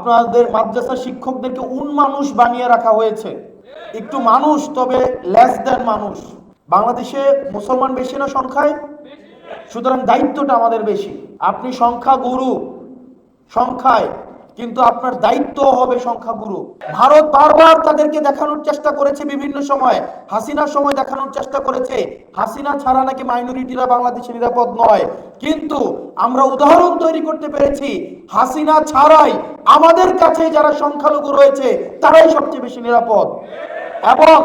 আপনাদের মাদ্রাসা শিক্ষকদেরকে উন মানুষ বানিয়ে রাখা হয়েছে। একটু মানুষ, তবে লেস দেন মানুষ। বাংলাদেশে মুসলমান বেশি না সংখ্যায়? সুতরাং দায়িত্বটা আমাদের বেশি। আপনি সংখ্যা গুরু সংখ্যায়। কিন্তু আপনার দায়িত্ব হবে সংখ্যা গুরু ভারত বারবার তাদেরকে দেখানোর চেষ্টা করেছে বিভিন্ন সময়। হাসিনার সময় দেখানোর চেষ্টা করেছে। হাসিনা ছাড়া নাকি মাইনরিটিরা বাংলাদেশে নিরাপদ নয়। কিন্তু আমরা উদাহরণ তৈরি করতে পেরেছি, হাসিনা ছাড়াই আমাদের কাছে যারা সংখ্যালঘু রয়েছে, তারাই সবচেয়ে বেশি নিরাপদ। এবং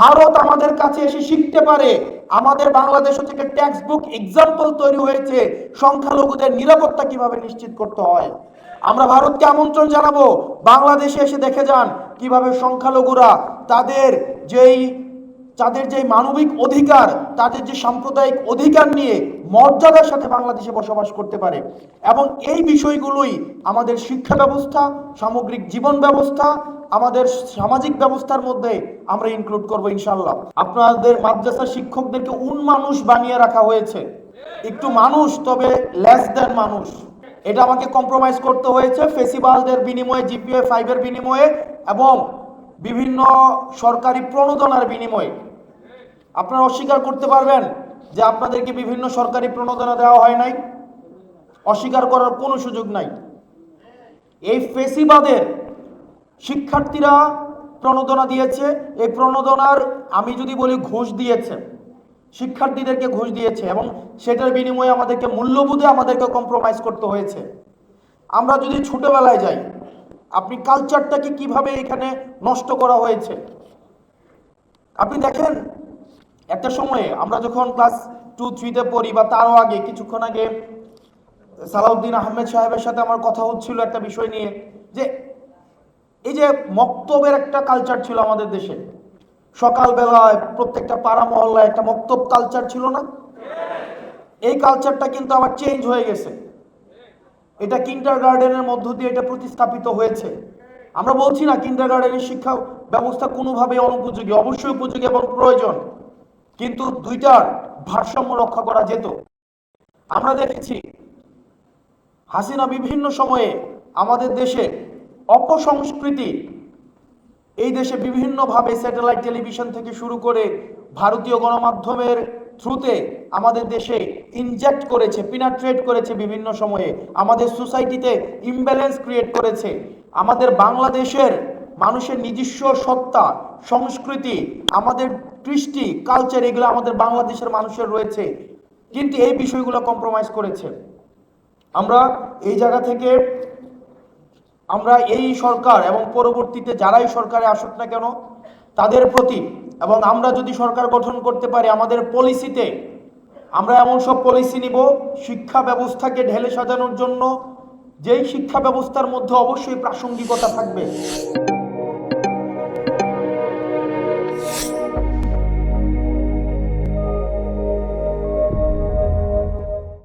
ভারত আমাদের কাছে এসে শিখতে পারে, আমাদের বাংলাদেশ থেকে টেক্সট বুক এক্সাম্পল তৈরি হয়েছে, সংখ্যালঘুদের নিরাপত্তা কীভাবে নিশ্চিত করতে হয়। আমরা ভারতকে আমন্ত্রণ জানাব। বাংলাদেশে এসে দেখে যান কীভাবে সংখ্যালঘুরা তাদের যেই, তাদের যে মানবিক অধিকার, তাদের যে সাম্প্রদায়িক অধিকার নিয়ে মর্যাদার সাথে বাংলাদেশে বসবাস করতে পারে। এবং এই বিষয়গুলোই আমাদের শিক্ষা ব্যবস্থা, সামগ্রিক জীবন ব্যবস্থা, আমাদের সামাজিক ব্যবস্থার মধ্যে আমরা ইনক্লুড করব ইনশাল্লাহ আপনাদের মাদ্রাসা শিক্ষকদেরকে উন মানুষ বানিয়ে রাখা হয়েছে। একটু মানুষ, তবে লেস দেন মানুষ। এটা আমাকে কম্প্রোমাইজ করতে হয়েছে ফেসিবালদের বিনিময়ে জিপিএ ফাইভের বিনিময়ে এবং বিভিন্ন সরকারি প্রণোদনার বিনিময়ে। আপনারা অস্বীকার করতে পারবেন যে আপনাদেরকে বিভিন্ন সরকারি প্রণোদনা দেওয়া হয় নাই। অস্বীকার করার কোনো সুযোগ নাই। এই ফেসিবাদের শিক্ষার্থীরা প্রণোদনা দিয়েছে। এই প্রণোদনার, আমি যদি বলি, ঘুষ দিয়েছে। শিক্ষার্থীদেরকে ঘুষ দিয়েছে এবং সেটার বিনিময়ে আমাদেরকে মূল্যবোধে আমাদেরকে কম্প্রোমাইজ করতে হয়েছে। আমরা যদি ছোটবেলায় যাই, আপনি কালচারটাকে কীভাবে এখানে নষ্ট করা হয়েছে? আপনি দেখেন, একটা সময়ে আমরা যখন ক্লাস টু থ্রিতে পড়ি বা তারও আগে, কিছুক্ষণ আগে সালাউদ্দিন আহমেদ সাহেবের সাথে আমার কথা হচ্ছিল একটা বিষয় নিয়ে, যে এই যে মক্তবের একটা কালচার ছিল আমাদের দেশে সকালবেলায় প্রত্যেকটা পাড়া মহল্লায় একটা মক্তব কালচার ছিল না? এই কালচারটা কিন্তু আবার চেঞ্জ হয়ে গেছে। এটা কিন্ডার গার্ডেনের মধ্য দিয়ে এটা প্রতিস্থাপিত হয়েছে। আমরা বলছি না কিন্ডার গার্ডেনের শিক্ষা ব্যবস্থা কোনোভাবে অনুপযোগী, অবশ্যই উপযোগী এবং প্রয়োজন। কিন্তু দুইটার ভারসাম্য রক্ষা করা যেত। আমরা দেখেছি, হাসিনা বিভিন্ন সময়ে আমাদের দেশে অপসংস্কৃতি এই দেশে বিভিন্নভাবে স্যাটেলাইট টেলিভিশন থেকে শুরু করে ভারতীয় গণমাধ্যমের থ্রুতে আমাদের দেশে ইনজেক্ট করেছে পিনাট্রেট করেছে বিভিন্ন সময়ে। আমাদের সোসাইটিতে ইমব্যালেন্স ক্রিয়েট করেছে। আমাদের বাংলাদেশের মানুষের নিজস্ব সত্তা, সংস্কৃতি, আমাদের কৃষ্টি কালচার এগুলো আমাদের বাংলাদেশের মানুষের রয়েছে। কিন্তু এই বিষয়গুলো কম্প্রোমাইজ করেছে। আমরা এই জায়গা থেকে আমরা এই সরকার এবং পরবর্তীতে যারাই সরকারে আসুক না কেন, তাদের প্রতি এবং আমরা যদি সরকার গঠন করতে পারি আমাদের পলিসিতে, আমরা এমন সব পলিসি নিব, শিক্ষা ব্যবস্থাকে ঢেলে সাজানোর জন্য যেই শিক্ষা ব্যবস্থার মধ্যে অবশ্যই প্রাসঙ্গিকতা থাকবে।